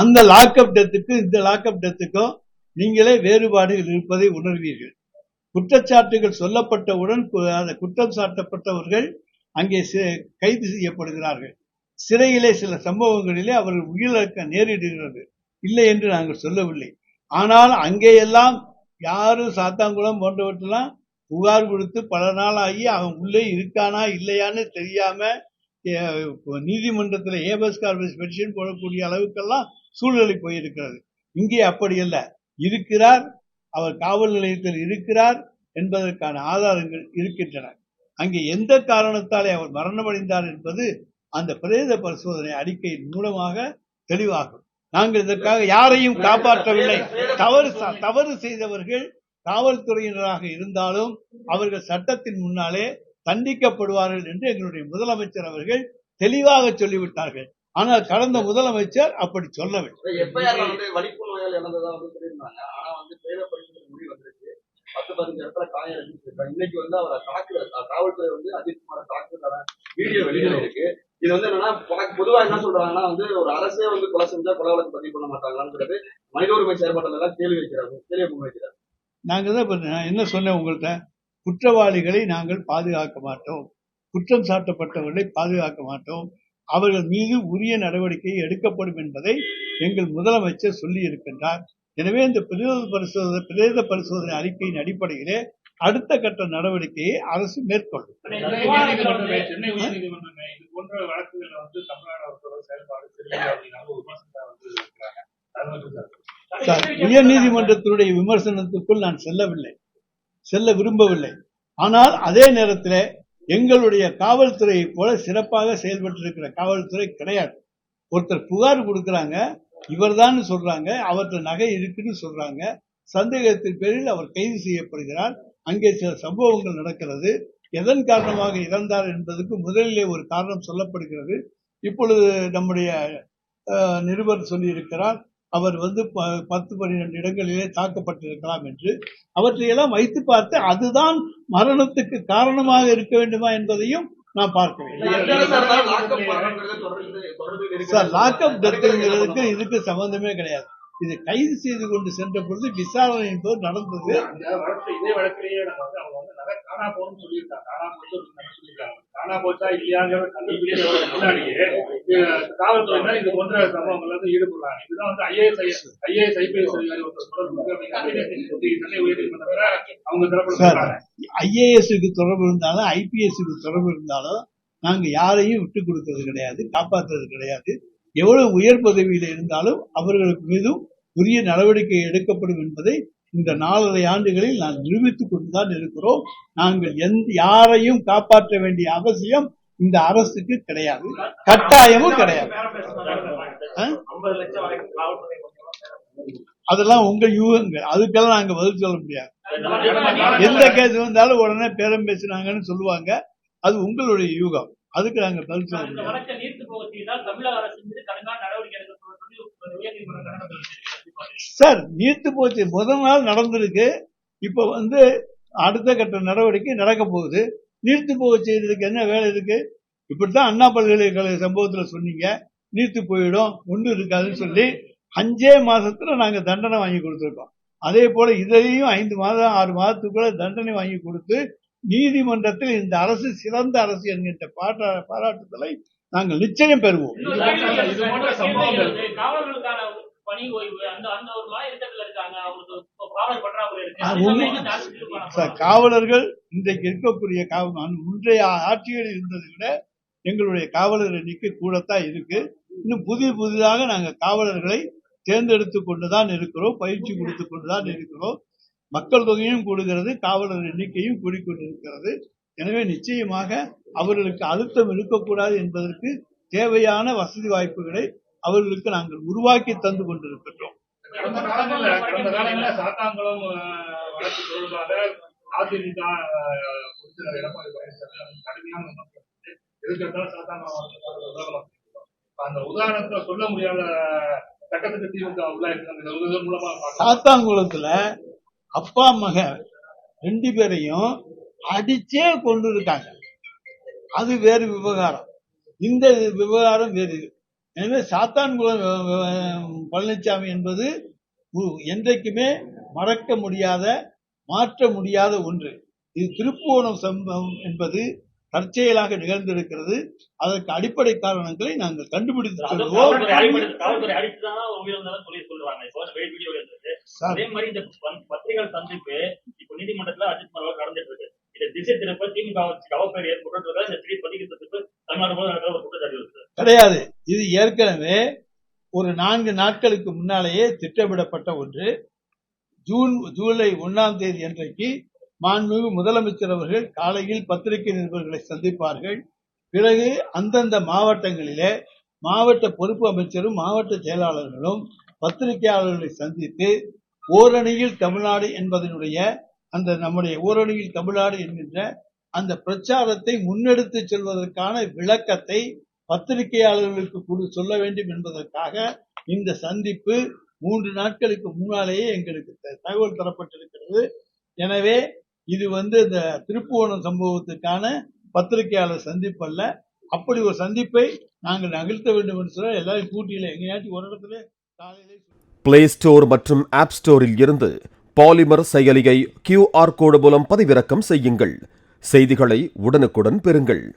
அந்த லாக்அப் டெத்துக்கும் இந்த லாக்அப் டெத்துக்கும் நீங்களே வேறுபாடுகள் இருப்பதை உணர்வீர்கள். குற்றச்சாட்டுகள் சொல்லப்பட்டவுடன் குற்றம் சாட்டப்பட்டவர்கள் அங்கே கைது செய்யப்படுகிறார்கள். சிறையிலே சில சம்பவங்களிலே அவர்கள் உயிரிழக்க நேரிடுகிறது. இல்லை என்று நாங்கள் சொல்லவில்லை. ஆனால் அங்கேயெல்லாம் யாரும் சாத்தாங்குளம் போன்றவற்றெல்லாம் புகார் கொடுத்து பல நாள் ஆகி அவன் உள்ளே இருக்கானா இல்லையான்னு தெரியாம நீதிமன்றத்தில் ஏபஸ் கார்பஸ் பெட்டிஷன் போடக்கூடிய அளவுக்கெல்லாம் சூழ்நிலை போயிருக்கிறது. இங்கே அப்படி அல்ல இருக்கிறார் அவர் காவல் நிலையத்தில் இருக்கிறார் என்பதற்கான ஆதாரங்கள் இருக்கின்றன. அங்கே எந்த காரணத்தாலே அவர் மரணமடைந்தார் என்பது அந்த பிரேத பரிசோதனை அறிக்கையின் மூலமாக தெளிவாகும். நாங்கள் இதற்காக யாரையும் காப்பாற்றவில்லை. தவறு தவறு செய்தவர்கள் காவல்துறையினராக இருந்தாலும் அவர்கள் சட்டத்தின் முன்னாலே தண்டிக்கப்படுவார்கள் என்று எங்களுடைய முதலமைச்சர் அவர்கள் தெளிவாக சொல்லிவிட்டார்கள். ஆனால் கடந்த முதலமைச்சர் அப்படி சொல்லவில்லை. பத்து பதினஞ்சு இடத்துல காயம் இன்னைக்கு வந்து அவரை தாக்குற காவல்துறை வந்து அஜித்குமார தாக்குறதான வீடியோ வெளியில இருக்கு. இது வந்து என்னன்னா பொதுவா என்ன சொல்றாங்கன்னா வந்து ஒரு அரசே வந்து கொலை செஞ்சா கொலை வழக்கு பதிவு பண்ண மாட்டாங்களான்றது மனித உரிமை செயல்பாட்டில் எல்லாம் கேள்வி வைக்கிறாங்க. கேள்வி தான் இப்ப நான் என்ன சொன்னேன் உங்கள்கிட்ட குற்றவாளிகளை நாங்கள் பாதுகாக்க மாட்டோம். குற்றம் சாட்டப்பட்டவர்களை பாதுகாக்க மாட்டோம். அவர்கள் மீது உரிய நடவடிக்கை எடுக்கப்படும் என்பதை எங்கள் முதலமைச்சர் சொல்லி இருக்கின்றார். எனவே இந்த பிரேத பரிசோதனை பிரேத பரிசோதனை அறிக்கையின் அடிப்படையிலே அடுத்த கட்ட நடவடிக்கையை அரசு மேற்கொள்ளும். சார், உயர்நீதிமன்றத்தினுடைய விமர்சனத்துக்குள் நான் செல்லவில்லை. செல்ல விரும்பவில்லை. ஆனால் அதே நேரத்தில் எங்களுடைய காவல்துறையை போல சிறப்பாக செயல்பட்டிருக்கிற காவல்துறை கிடையாது. ஒருத்தர் புகார் கொடுக்குறாங்க இவர்தான் சொல்றாங்க அவற்ற நகை இருக்குன்னு சொல்றாங்க சந்தேகத்தின் பேரில் அவர் கைது செய்யப்படுகிறார் அங்கே சில சம்பவங்கள் நடக்கிறது எதன் காரணமாக இறந்தார் என்பதற்கு முதலிலே ஒரு காரணம் சொல்லப்படுகிறது. இப்பொழுது நம்முடைய நிருபர் சொல்லியிருக்கிறார் அவர் வந்து ப- பத்து பன்னிரெண்டு இடங்களிலே தாக்கப்பட்டிருக்கலாம் என்று அவற்றையெல்லாம் வைத்து பார்த்து அதுதான் மரணத்துக்கு காரணமாக இருக்க வேண்டுமா என்பதையும் நான் பார்க்க சார் லாக்அப் பண்ணுறது சார் லாக்அப் டெத்துங்கிறதுக்கு இதுக்கு சம்பந்தமே கிடையாது இது கைது செய்து கொண்டு சென்ற பொழுது விசாரணை என்பது நடந்தது. இதே வழக்கிலேயே நம்ம வந்து அவங்க வந்து நிறைய காணா போகணும்னு சொல்லியிருக்காங்க. காணா போச்சு சொல்லியிருக்காங்க. காணா போச்சா இல்லையாங்கிற கண்டுபிடிக்க முன்னாடியே காவல்துறையினர் இது போன்ற சம்பவங்கள்ல வந்து ஈடுபடுறாங்க. இதுதான் வந்து ஐஏஎஸ் ஐஏஎஸ் ஐபிஎஸ் அதிகாரி சென்னை உயர்நீதிமன்றத்துல அவங்க சொல்றாங்க. ஐஏஎஸ்க்கு தொடர்பு இருந்தாலும் ஐபிஎஸ்க்கு தொடர்பு இருந்தாலும் நாங்க யாரையும் விட்டு கொடுக்கிறது கிடையாது காப்பாற்றுறது கிடையாது. எவ்வளவு உயர் பதவியில் இருந்தாலும் அவர்களுக்கு மீதும் உரிய நடவடிக்கை எடுக்கப்படும் என்பதை இந்த நாலரை ஆண்டுகளில் நான் நிரூபித்துக் கொண்டுதான் இருக்கிறோம். நாங்கள் எந்த யாரையும் காப்பாற்ற வேண்டிய அவசியம் இந்த அரசுக்கு கிடையாது. கட்டாயமும் கிடையாது. அதெல்லாம் உங்க யூகங்கள். அதுக்கெல்லாம் நாங்க பதில் சொல்ல முடியாது. எந்த கேஸ் வந்தாலும் உடனே பேரம் பேசுனாங்கன்னு சொல்லுவாங்க. அது உங்களுடைய யூகம். அதுக்கு நாங்க பதில் சொல்ல முடியாது வழக்கை நீர்த்து போக செய்தால் தமிழக அரசு மீது கடுமையான நடவடிக்கை எடுக்கப்படும் சொல்லி உயர்நீதிமன்ற கண்டனம் தெரிவிச்சிருக்கு. சார் நீர்த்து போச்சு. முதல் நாள் நடந்திருக்கு. இப்ப வந்து அடுத்த கட்ட நடவடிக்கை நடக்க போகுது. நீர்த்து போக செய்யறதுக்கு என்ன வேலை இருக்கு? இப்படித்தான் அண்ணா பல்கலைக்கழக சம்பவத்துல சொன்னீங்க. நீர்த்து போயிடும் ஒன்றும் இருக்காதுன்னு சொல்லி அஞ்சே மாசத்துல நாங்க தண்டனை வாங்கி கொடுத்துருக்கோம். அதே போல இதையும் ஐந்து மாதம் ஆறு மாதத்துக்குள்ள தண்டனை வாங்கி கொடுத்து நீதிமன்றத்தில் இந்த அரசு சிறந்த அரசு என்கின்ற பாரா பாராட்டுதலை நாங்கள் நிச்சயம் பெறுவோம். பணி ஓய்வு அந்த அந்த ஒரு மாதிரி இடத்துல இருக்காங்க. அவங்களுக்கு இப்போ காவல் பற்றாக்குறை இருக்கு. அது அது உண்மை. சமயம் தான் அரசு தீர்மானம் சார் காவலர்கள் இன்றைக்கு இருக்கக்கூடிய காவல் முந்தைய ஆட்சிகளில் இருந்ததை விட எங்களுடைய காவலர் எண்ணிக்கை கூடத்தான் இருக்கு. இன்னும் புதிய புதிதாக நாங்கள் காவலர்களை தேர்ந்தெடுத்து கொண்டுதான் இருக்கிறோம். பயிற்சி கொடுத்து கொண்டுதான் இருக்கிறோம். மக்கள் தொகையும் கூடுகிறது. காவலர் எண்ணிக்கையும் கூடிக்கொண்டிருக்கிறது. எனவே நிச்சயமாக அவர்களுக்கு அழுத்தம் இருக்கக்கூடாது என்பதற்கு தேவையான வசதி வாய்ப்புகளை அவர்களுக்கு நாங்கள் உருவாக்கி தந்து கொண்டிருக்கின்றோம். சாத்தாங்குளத்துல அப்பா மக ரெண்டு பேரையும் அடிச்சே கொண்டு இருக்காங்க அது வேறு விவகாரம். இந்த விவகாரம் வேறு எனவே அஹ், பழனிசாமி என்பது என்றைக்குமே மறக்க முடியாத மாற்ற முடியாத ஒன்று. இது திருப்புவனம் சம்பவம் என்பது தற்செயலாக நிகழ்ந்திருக்கிறது. அதற்கு அடிப்படை காரணங்களை நாங்கள் கண்டுபிடித்து அது மாதிரி இந்த பத்திரிகைகள் சந்திப்பு இப்போ நீதிமன்றத்துல அஜித் மரவா நடந்துட்டு இருக்கு. இந்த திசை திருப்ப திமுக அவப்பேர் ஏற்பட்டு இந்த சந்திப்பு தமிழ்நாடு ஒரு குற்றச்சாட்டு கிடையாது. இது ஏற்கனவே ஒரு நான்கு நாட்களுக்கு முன்னாலேயே திட்டமிடப்பட்ட ஒன்று. ஜூன் ஜூலை ஒன்றாம் தேதி அன்றைக்கு மாண்புமிகு முதலமைச்சர் அவர்கள் காலையில் பத்திரிகை நிருபர்களை சந்திப்பார்கள். பிறகு அந்தந்த மாவட்டங்களிலே மாவட்ட பொறுப்பு அமைச்சரும் மாவட்ட செயலாளர்களும் பத்திரிகையாளர்களை சந்தித்து ஓரணியில் தமிழ்நாடு என்பதனுடைய அந்த நம்முடைய ஓரணியில் தமிழ்நாடு என்கின்ற அந்த பிரச்சாரத்தை முன்னெடுத்து செல்வதற்கான விளக்கத்தை பத்திரிகையாளர்களுக்கு கூட சொல்ல வேண்டும் என்பதற்காக இந்த சந்திப்பு மூன்று நாட்களுக்கு முன்னாலேயே எங்களுக்கு த- தகவல் தரப்பட்டிருக்கிறது. எனவே இது வந்து இந்த திருப்புவனம் சம்பவத்துக்கான பத்திரிகையாளர் சந்திப்பு அல்ல. அப்படி ஒரு சந்திப்பை நாங்கள் நகர்த்த வேண்டும் என்று சொல்ல எல்லாரும் கூட்டியில எங்கேயாச்சும் ஒரு இடத்துல காலையிலே பிளே ஸ்டோர் மற்றும் ஆப் ஸ்டோரில் இருந்து பாலிமர் செயலியை கியூஆர் கோடு மூலம் பதிவிறக்கம் செய்யுங்கள். செய்திகளை உடனுக்குடன் பெறுங்கள்.